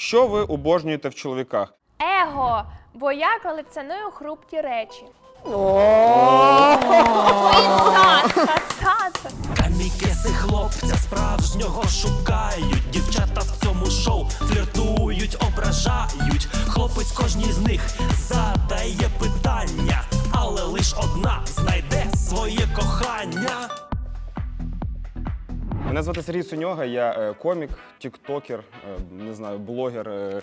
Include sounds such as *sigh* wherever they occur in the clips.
Що ви обожнюєте в чоловіках? Его, бо я колекціоную хрупкі речі. Камікеси хлопця справжнього шукають. Дівчата в цьому шоу фліртують, ображають. Хлопець кожній з них задає питання, але лиш одна знайде своє кохання. Мене звати Сергій Суньога, я е, комік, тіктокер, е, не знаю, блогер, е,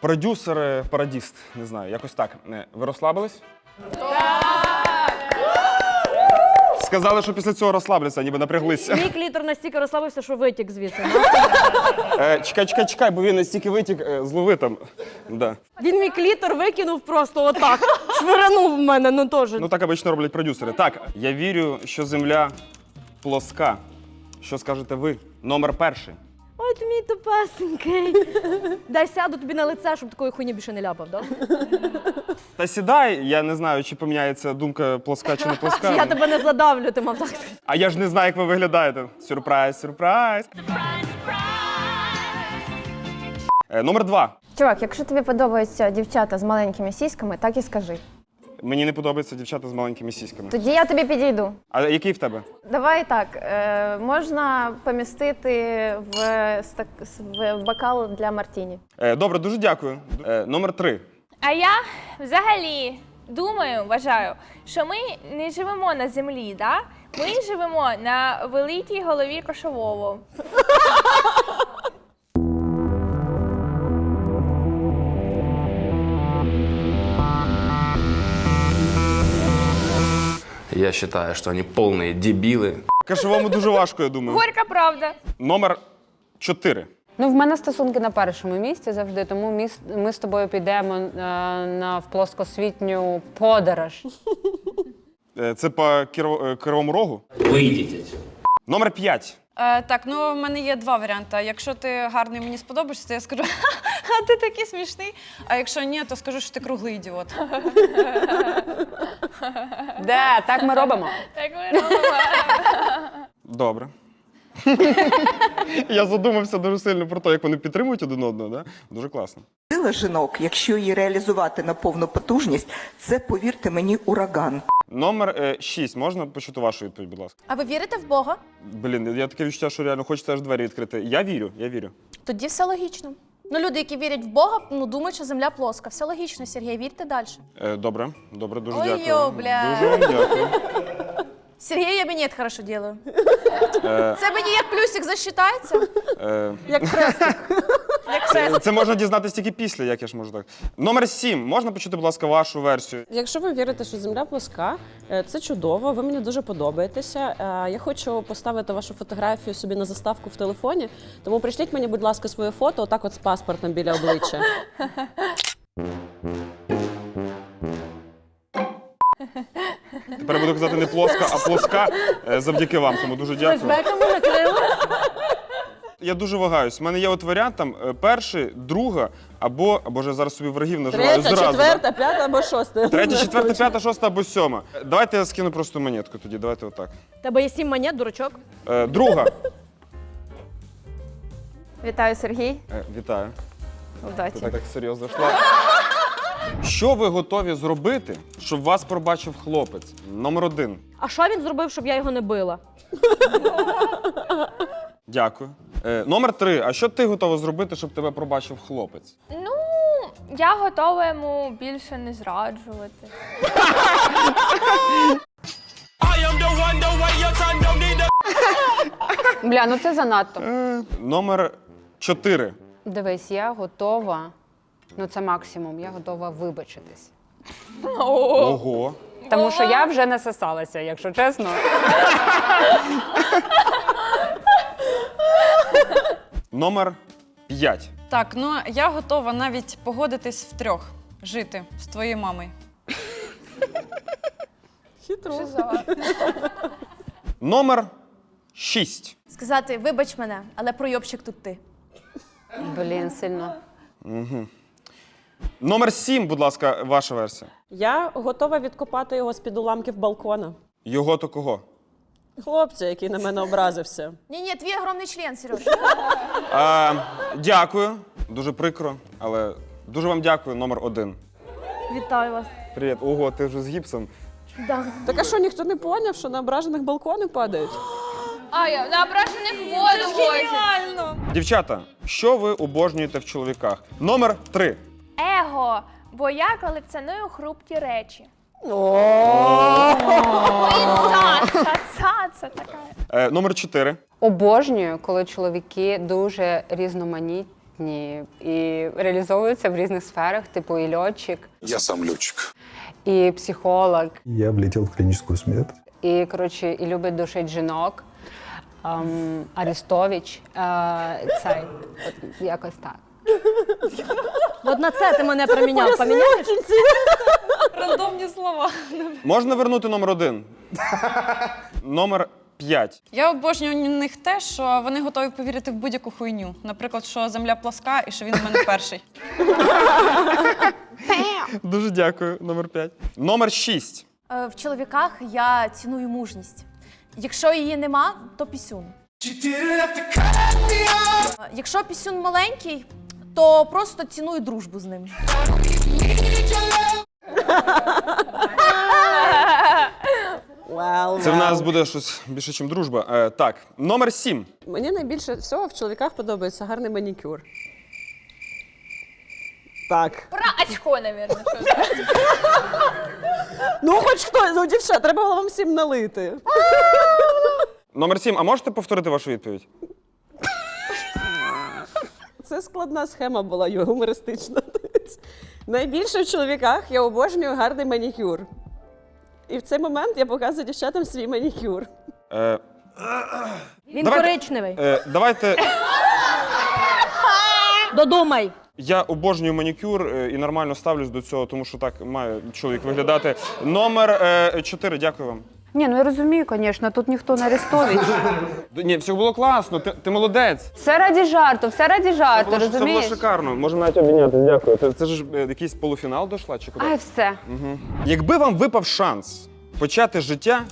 продюсер, пародіст. Не знаю, якось так. Ви розслабились? Сказали, що після цього розслабляться, ніби напряглися. Мій клітор настільки розслабився, що витік звідси. Е, Чекай, чекай, чекай, бо він настільки витік, злови там. Да. Він мій клітор викинув просто отак. Швиранув в мене, ну теж. Ну так обично роблять продюсери. Так, я вірю, що земля плоска. Що скажете ви? Номер перший. Ой, ти мій тупесенький. *laughs* Дай сяду тобі на лице, щоб такої хуйні більше не ляпав, да? Та сідай, я не знаю, чи поміняється думка плоска чи не плоска. *laughs* Я тебе не задавлю, ти мав так. сказати. А я ж не знаю, як ви виглядаєте. Сюрприз, сюрприз. Е, номер два. Чувак, якщо тобі подобаються дівчата з маленькими сіськами, так і скажи. Мені не подобаються дівчата з маленькими сіськами. Тоді я тобі підійду. А який в тебе? Давай так, е, можна помістити в, стак- в бокал для Мартіні. Е, добре, дуже дякую. Е, номер три. А я взагалі думаю, вважаю, що ми не живемо на землі, да? ми живемо на великій голові кошового. Я считаю, что они полные дебилы. Кашовому дуже важко, я думаю. Горька правда. Номер 4. Ну, в мене стосунки на першому місці завжди, тому ми, з- ми з тобою підемо е, на в плоскосвітню подорож. Е, це по кировому е, Кривому Рогу. Вийдіть. отсюда. Номер п'ять. Е, так, ну в мене є два варіанти. Якщо ти гарний мені сподобаєшся, то я скажу, а ти такий смішний. А якщо ні, то скажу, що ти круглий ідіот. Де, так ми робимо. Так ми робимо. Добре. Я задумався дуже сильно про те, як вони підтримують один одного. Да? Дуже класно. Сила жінок, якщо її реалізувати на повну потужність, це, повірте мені, ураган. Номер 6. Можна почути вашу відповідь, будь ласка? А ви вірите в Бога? Блін, я таке відчуття, що реально хочеться аж двері відкрити. Я вірю, я вірю. Тоді все логічно. Ну, люди, які вірять в Бога, ну думають, що земля плоска. Все логічно, Сергій, вірте далі. Е, добре, добре, дуже Ой, дякую. йо, бля. Дуже вам дякую. Сергій, я мені хорошо делаю. Це мені як плюсик засчитається? Е, Як хрестик. це, це можна дізнатися тільки після, як я ж можу так. Номер сім. Можна почути, будь ласка, вашу версію? Якщо ви вірите, що земля плоска, е, це чудово. Ви мені дуже подобаєтеся. Е, Я хочу поставити вашу фотографію собі на заставку в телефоні. Тому прийшліть мені, будь ласка, своє фото, отак, от з паспортом біля обличчя. *laughs* Тепер буду казати не плоска, а плоска. Е, завдяки вам. Тому дуже дякую. Накрили. Я дуже вагаюсь. У мене є от варіант там е, перший, друга, або, або ж я зараз собі врагів наживаю Третя, зразу. да? четверта, п'ята або шоста. Третя, четверта, п'ята, шоста або сьома. Давайте я скину просто монетку тоді. Давайте отак. Тебе є сім монет, дурачок. Е, друга. Вітаю, Сергій. Е, вітаю. Ти Удачі. так, так серйозно йшла. Що ви готові зробити, щоб вас пробачив хлопець? Номер один. А що він зробив, щоб я його не била? Дякую. Е, номер три. А що ти готова зробити, щоб тебе пробачив хлопець? Ну, я готова йому більше не зраджувати. Бля, ну це занадто. Е, номер чотири. Дивись, я готова. Ну це максимум, я готова вибачитись. Ого. Тому що я вже насосалася, якщо чесно. Номер п'ять. Так, ну я готова навіть погодитись втрьох жити з твоєю мамою. Номер шість. Сказати, вибач мене, але пройобщик тут ти. Блін, сильно. Номер сім, будь ласка, ваша версія. Я готова відкопати його з-під уламків балкона. Його то кого? Хлопця, який на мене образився. Ні, ні, твій огромний член, Сереж. Е, дякую. Дуже прикро, але дуже вам дякую, номер один. Вітаю вас. Привіт. Ого, ти вже з гіпсом. Так а що, ніхто не поняв, що на ображених балкони падають? А я на ображених воду возять. Дівчата, що ви обожнюєте в чоловіках? Номер три. Его, бо я колекціоную хрупкі речі. Цаца, цаца така. Е, номер чотири. Обожнюю, коли чоловіки дуже різноманітні і реалізовуються в різних сферах, типу і льотчик, Я сам летчик. і психолог, Я влетел в клиническую смерть. і коротше, і любить душить жінок. Ем, Арестович, е, цей, от якось так. *laughs* От на це ти мене проміняв. Поміняєш? Рандомні слова. Можна вернути номер один? номер п'ять. Я обожнюю у них те, що вони готові повірити в будь-яку хуйню. Наприклад, що земля плоска і що він в мене перший. Дуже дякую, номер п'ять. Номер шість. Е, В чоловіках я ціную мужність. Якщо її нема, то пісюн. Е, Якщо пісюн маленький, то просто ціную дружбу з ним. Це в нас буде щось більше, ніж дружба. Е, так, номер сім. Мені найбільше всього в чоловіках подобається гарний манікюр. Так. Про очко, це. Ну, хоч хто, ну, дівчат, треба було вам всім налити. Номер сім. А можете повторити вашу відповідь? Це складна схема була гумористична. *laughs* Найбільше в чоловіках я обожнюю гарний манікюр. І в цей момент я показую дівчатам свій манікюр. Е, Він Давайте- коричневий. е, давайте. Додумай. Я обожнюю манікюр е, і нормально ставлюсь до цього, тому що так має чоловік виглядати. Номер е, чотири. Дякую вам. Ні, ну я розумію, звісно, тут ніхто не Арестович. *laughs* Ні, все було класно. Ти, ти молодець. Все раді жарту, все раді Це жарту, було, це було розумієш? шикарно. Можемо навіть обмінятися. Дякую. Це, це ж е, якийсь полуфінал дійшла чи куди? Ай, все. Якби вам випав шанс почати життя,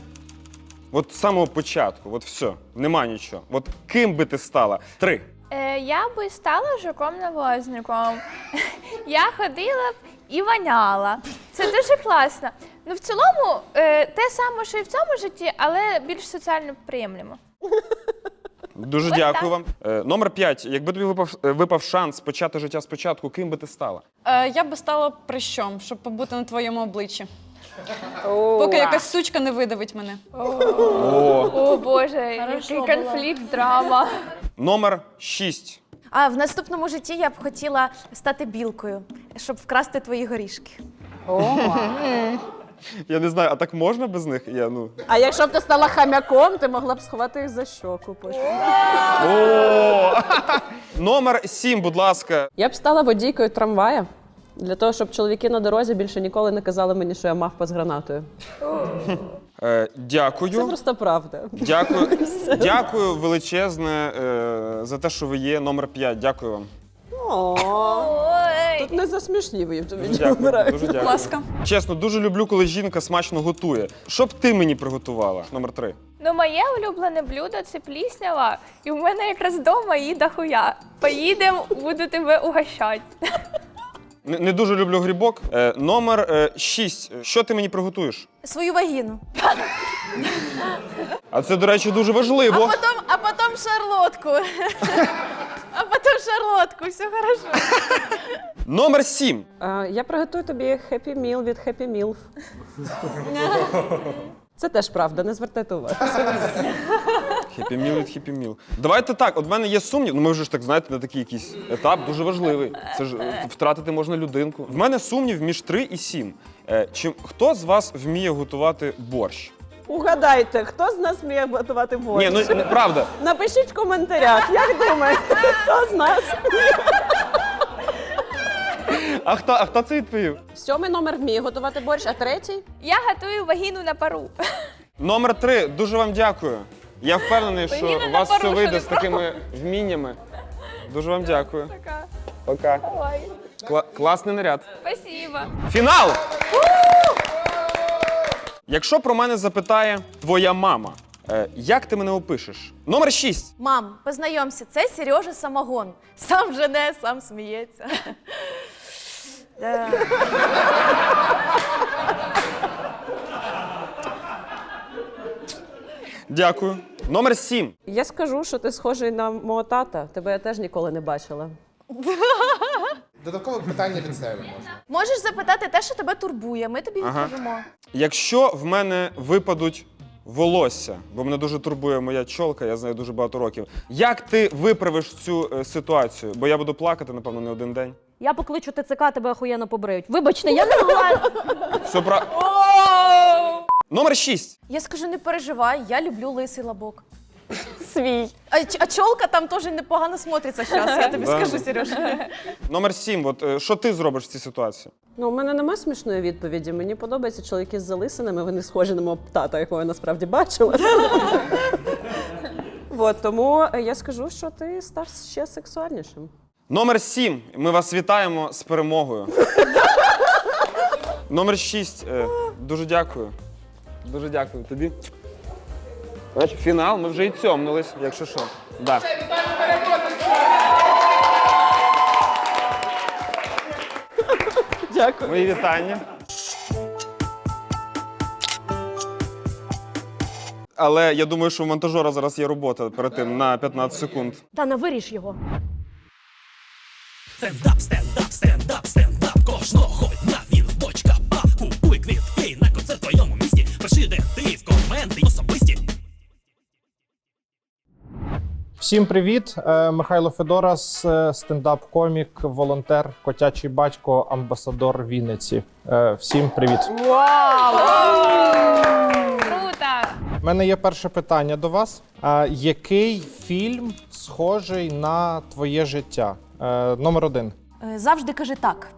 от з самого початку, от все, нема нічого. От ким би ти стала? Три. Е, я би стала жуком-навозником. *laughs* Я ходила б і воняла. Це дуже класно. Ну, в цілому, е, те саме, що і в цьому житті, але більш соціально приємлемо. Дуже Ось дякую так. вам. Е, номер п'ять. Якби тобі випав, е, випав шанс почати життя спочатку, ким би ти стала? Е, я би стала прищом, щоб побути на твоєму обличчі. Поки якась сучка не видавить мене. О. О Боже, який конфлікт, драма. Номер шість. А в наступному житті я б хотіла стати білкою, щоб вкрасти твої горішки. Я не знаю, а так можна без них? Я, ну... А якщо б ти стала хам'яком, ти могла б сховати їх за щоку. потім. О! *laughs* Номер сім, будь ласка. Я б стала водійкою трамвая. Для того, щоб чоловіки на дорозі більше ніколи не казали мені, що я мавпа з гранатою. Е, дякую. Це просто правда. Дякую, *laughs* дякую величезне е, за те, що ви є. Номер 5. Дякую вам. О. тут не засмішні ви тобі Дуже дякую. Дуже дякую. ласка. Чесно, дуже люблю, коли жінка смачно готує. Що б ти мені приготувала? Номер 3. Ну, моє улюблене блюдо це пліснява, і в мене якраз вдома її дохуя. Поїдемо, буду тебе угощати. Не, не дуже люблю грибок. Е, номер 6. Що ти мені приготуєш? Свою вагіну. А це, до речі, дуже важливо. А потім, а потім шарлотку. А все хорошо. Номер 7. А, Я приготую тобі Happy Meal від Happy Meal. Це теж правда, не звертайте увагу. Хеппі міл від хеппі міл. Давайте так, от в мене є сумнів. Ну ми вже ж так знаєте, на такий якийсь етап дуже важливий. Це ж е, втратити можна людинку. В мене сумнів між 3 і 7. Е, чи хто з вас вміє готувати борщ? Угадайте, хто з нас вміє готувати борщ? Ні, ну правда. Напишіть в коментарях, як думаєте, хто з нас? А хто, а хто це відповів? Сьомий номер вміє готувати борщ, а третій? Я готую вагіну на пару. Номер 3. Дуже вам дякую. Я впевнений, що у вас все вийде з такими вміннями. Дуже вам дякую. Така. Пока. Ой, Кла- класний наряд. спасибо. Фінал! Якщо про мене запитає твоя мама, Е, як ти мене опишеш? Номер 6. Мам, познайомся, це Сережа Самогон. Сам жене, сам сміється. Да. Дякую. Номер 7. Я скажу, що ти схожий на мого тата. Тебе я теж ніколи не бачила. *laughs* Додаткове питання від себе можна. Можеш запитати те, що тебе турбує. Ми тобі Ага. відповімо. Якщо в мене випадуть волосся, бо мене дуже турбує моя чолка, я знаю дуже багато років. Як ти виправиш цю е, ситуацію? Бо я буду плакати, напевно, не один день. Я покличу ТЦК, тебе охуєнно побриють. Вибачте, я не могла. Все про... Номер 6. Я скажу, не переживай, я люблю лисий лобок. Свій. А, а чолка там теж непогано смотриться зараз, я тобі Да. скажу, Сережа. Номер 7. От е, що ти зробиш в цій ситуації? Ну, у мене нема смішної відповіді. Мені подобаються чоловіки з залисинами, вони схожі на мого тата, якого я насправді бачила. *laughs* От, тому я скажу, що ти став ще сексуальнішим. Номер 7. Ми вас вітаємо з перемогою. Номер 6. Е, дуже дякую. Дуже дякую тобі. Бачиш, фінал, ми вже і цьомнулись, якщо що. Да. Дякую. Мої вітання. Але я думаю, що у монтажера зараз є робота перед тим на 15 секунд. Та не виріж його. Стендап, стендап, стендап, Всім привіт! Е, Михайло Федорас, е, стендап-комік, волонтер, котячий батько, амбасадор Вінниці. Е, Всім привіт! Круто! У мене є перше питання до вас. Який фільм схожий на твоє життя? Номер один. Завжди кажи так.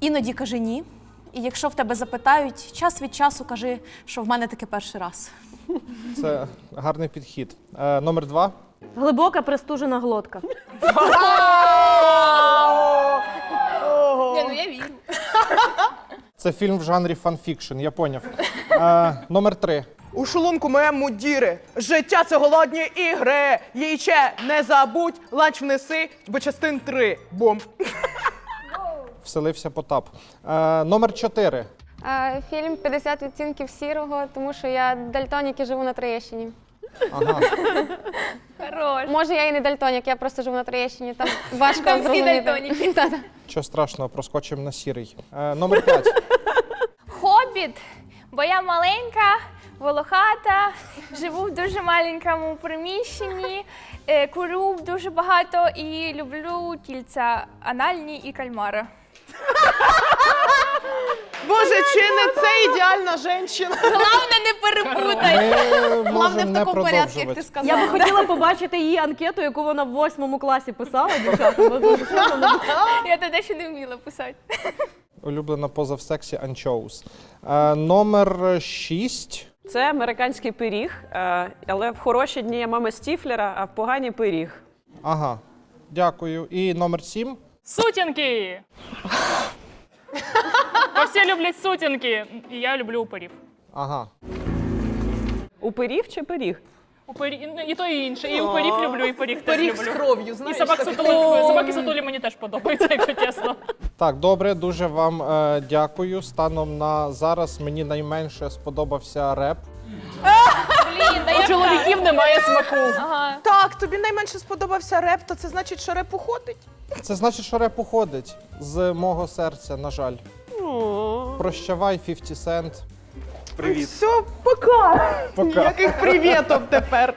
Іноді кажи ні. І якщо в тебе запитають, час від часу кажи, що в мене таке перший раз. Це гарний підхід. Номер два. Глибока пристужена глотка. Ні, ну я вірю. Це фільм в жанрі фанфікшн, я поняв. Е, Номер три. У шлунку моєму діри. Життя це голодні ігри. Яйче, не забудь, ланч внеси, бо частин три. Бомб. Вселився Потап. Е, Номер чотири. Е, Фільм «50 відтінків сірого, тому що я дальтонік і живу на Троєщині. Ага. Хорош. Може, я і не дальтонік, я просто живу на Троєщині. Там *laughs* важко Там всі зрозуміти. дальтоніки. *laughs* Та-та. Що страшного, проскочимо на сірий. Е, Номер п'ять. Хобіт, бо я маленька, волохата, живу в дуже маленькому приміщенні, е, курю дуже багато і люблю тільця анальні і кальмара. *laughs* Боже, чи не це ідеальна жінка? Головне, не перепутай. Ми можемо не продовжувати. Я би хотіла побачити її анкету, яку вона в восьмому класі писала, дівчата. Ви *laughs* Я тоді ще не вміла писати. Улюблена поза в сексі анчоус. Е, Номер шість. Це американський пиріг, е, але в хороші дні я мама Стіфлера, а в погані пиріг. Ага. Дякую. І номер сім. Сутінки! *laughs* Всі люблять сутінки, і я люблю упирів. Ага. Упирів чи пиріг? Упирі... ну, І то, і інше. І упирів люблю, і пиріг теж Пиріг люблю. з кров'ю, знаєш. І собак так. сутулі. Собаки сутулі мені теж подобаються, *laughs* якщо чесно. Так, добре, дуже вам е, дякую. Станом на зараз мені найменше сподобався реп. Блін, да У я чоловіків немає смаку. Ага. Так, тобі найменше сподобався реп, то це значить, що реп уходить. Це значить, що реп уходить з мого серця, на жаль. Прощавай, 50 Cent. Привіт. Все, пока. Пока. Ніяких привітів тепер.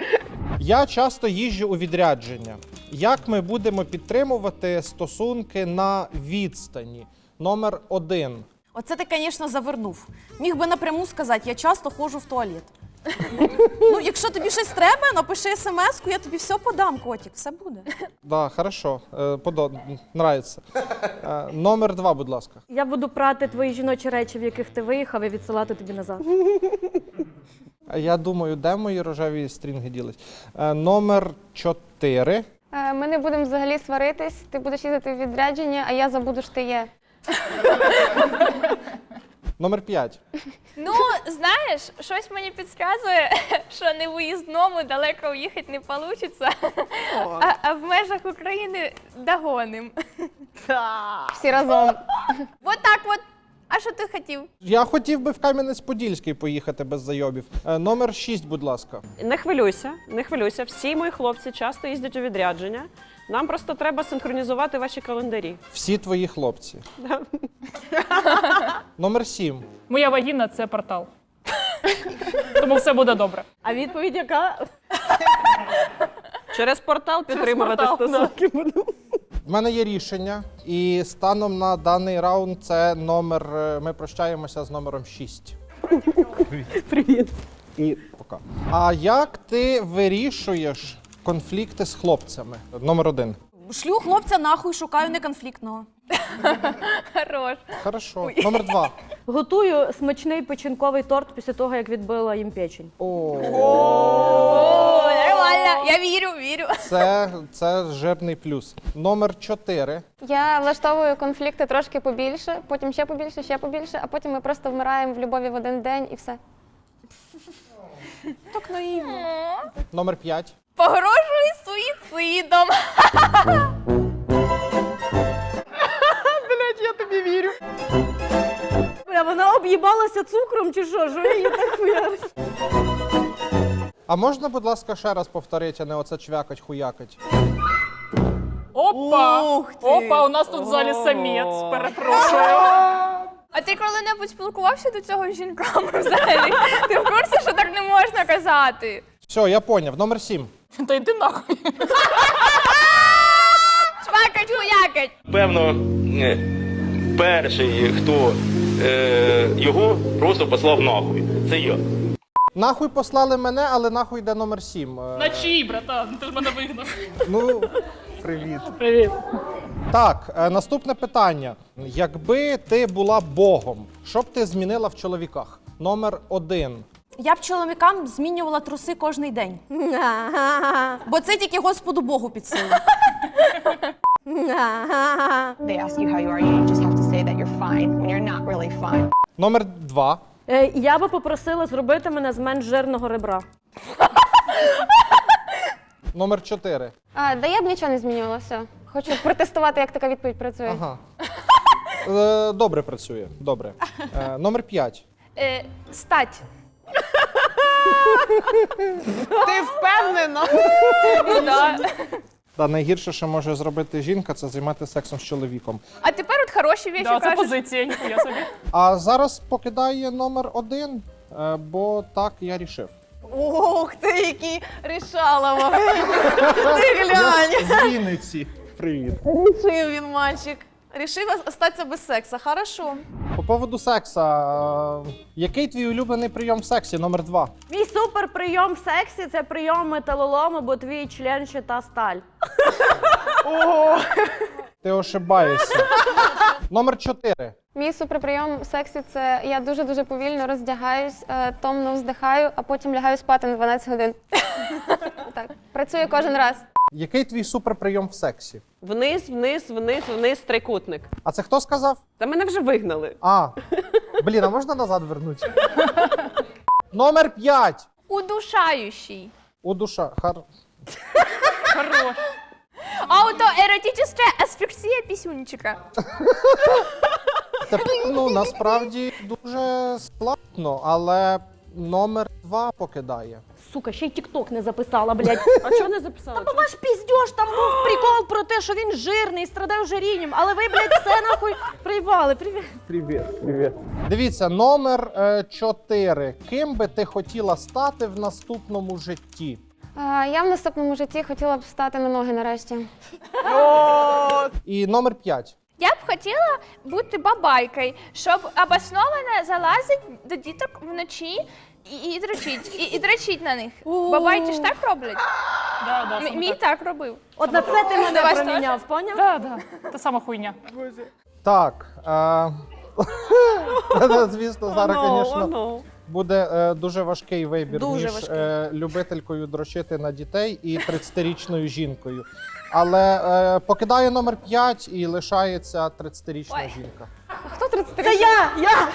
Я часто їжджу у відрядження. Як ми будемо підтримувати стосунки на відстані? Номер один. Оце ти, звісно, завернув. Міг би напряму сказати, я часто ходжу в туалет. Ну, якщо тобі щось треба, напиши смс-ку, я тобі все подам, котик, все буде. Да, хорошо. Е, подо... Е, номер два, будь ласка. Я буду прати твої жіночі речі, в яких ти виїхав, і відсилати тобі назад. А Я думаю, де мої рожеві стрінги ділись? Е, номер чотири. Е, Ми не будемо взагалі сваритись, ти будеш їздити в відрядження, а я забуду, що ти є. Номер 5. Ну, знаєш, щось мені підказує, *laughs* що не виїзному далеко уїхати не вийде, а, а в межах України догоним. Всі разом. *laughs* Вот так от. А що ти хотів? Я хотів би в Кам'янець-Подільський поїхати без зайобів. Е, Номер 6, будь ласка. Не хвилюйся, не хвилюйся. Всі мої хлопці часто їздять у відрядження. Нам просто треба синхронізувати ваші календарі. Всі твої хлопці. *laughs* Номер 7. Моя вагіна це портал. Тому все буде добре. А відповідь яка? *laughs* Через портал підтримувати портал, стосунки буду. В мене є рішення, і станом на даний раунд це номер. е, Ми прощаємося з номером 6. Привіт. І пока. А як ти вирішуєш конфлікти з хлопцями? Номер один. Шлю хлопця нахуй, шукаю неконфліктного. Хорош. Хорошо. Номер два. Готую смачний печінковий торт після того, як відбила їм печень. О, нормально. Я вірю, вірю. Це, це жирний плюс. Номер чотири. Я влаштовую конфлікти трошки побільше, потім ще побільше, ще побільше, а потім ми просто вмираємо в любові в один день і все. Так наївно. Номер п'ять. Погрожуй суїцидом. *laughs* Блять, я тобі вірю. Бля, вона об'їбалася цукром чи що? Що її так хуярить? А можна, будь ласка, ще раз повторити, а не оце чвякать, хуякать? Опа! Ух ти! Опа, у нас тут в залі самець. Перепрошую. А ти коли-небудь спілкувався до цього з жінками взагалі? Ти в курсі, що так не можна казати? Все, я поняв. Номер сім. *laughs* Та йди нахуй. *laughs* Шпакать, хуякать. Певно, е, перший, хто е, його просто послав нахуй. Це я. Нахуй послали мене, але нахуй йде номер сім. Е, На чий, братан? Ти ж мене вигнав. Ну, привіт. Привіт. Так, е, наступне питання. Якби ти була Богом, що б ти змінила в чоловіках? Номер один. Я б чоловікам змінювала труси кожний день. Бо це тільки Господу Богу під силу. They ask you how you are, you just have to say that you're fine when you're not really fine. Номер два. Е, Я би попросила зробити мене з менш жирного ребра. Номер чотири. А, да я б нічого не змінювала, все. Хочу протестувати, як така відповідь працює. Ага. Е, добре працює. Добре. Е, номер п'ять. Е, стать. Ти впевнена? Ну да. Та найгірше, що може зробити жінка, це займати сексом з чоловіком. А тепер от хороші Да, це позиція, ніхуя собі. А зараз покидає номер один, е, бо так я рішив. Ох ти, який рішалова. Ти глянь. З Вінниці. Привіт. Рішив він, мальчик. Рішив остатися без секса. Хорошо. По поводу секса. е, Який твій улюблений прийом в сексі? Номер два. Мій супер прийом в сексі це прийом металолому, бо твій член ще та сталь. *laughs* Ти ошибаєшся. Номер чотири. Мій суперприйом в сексі це я дуже-дуже повільно роздягаюсь, е, томно вздихаю, а потім лягаю спати на 12 годин. *laughs* Так, працює кожен раз. Який твій суперприйом в сексі? Вниз, вниз, вниз, вниз, трикутник. А це хто сказав? Та мене вже вигнали. А. Блін, а можна назад вернути? Номер п'ять. Удушающий. У душа. Хар... Хорош. Аутоеротична асфіксія пісюнчика. Теп- ну, насправді дуже складно, але номер два покидає. Сука, ще й тік-ток не записала, блядь. *laughs* А чого не записала? Та ваш піздьош, там був прикол про те, що він жирний, страдає ожирінням, але ви, блядь, все нахуй приїбали. Привіт. Привіт, привіт. Дивіться, номер е, чотири. Ким би ти хотіла стати в наступному житті? Я в наступному житті хотіла б стати на ноги нарешті. І номер п'ять. Хотіла бути бабайкою, щоб обосновано залазити до діток вночі і, і дрочить, і, і дрочить на них. Бабайки ж так роблять? Да, да, М- саме Мій так. так робив. От на це ти мене проміняв, поняв? Да, да. Та сама хуйня. Так. Е... *laughs* Звісно, зараз, звісно, буде е, дуже важкий вибір Дуже між важкий. е, любителькою дрочити на дітей і 30-річною жінкою. Але е, покидає номер 5 і лишається 30-річна Ой. жінка. Хто 30 Це я! Я!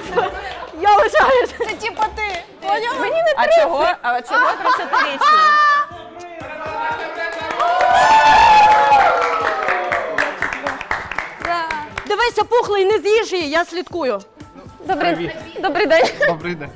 Я лишаюсь! Це типа ти. Поняла? Мені не А чого? А чого 30-річна? Дивися, пухлий, не з'їж її, я слідкую. Добрий, добрий день. Добрий день.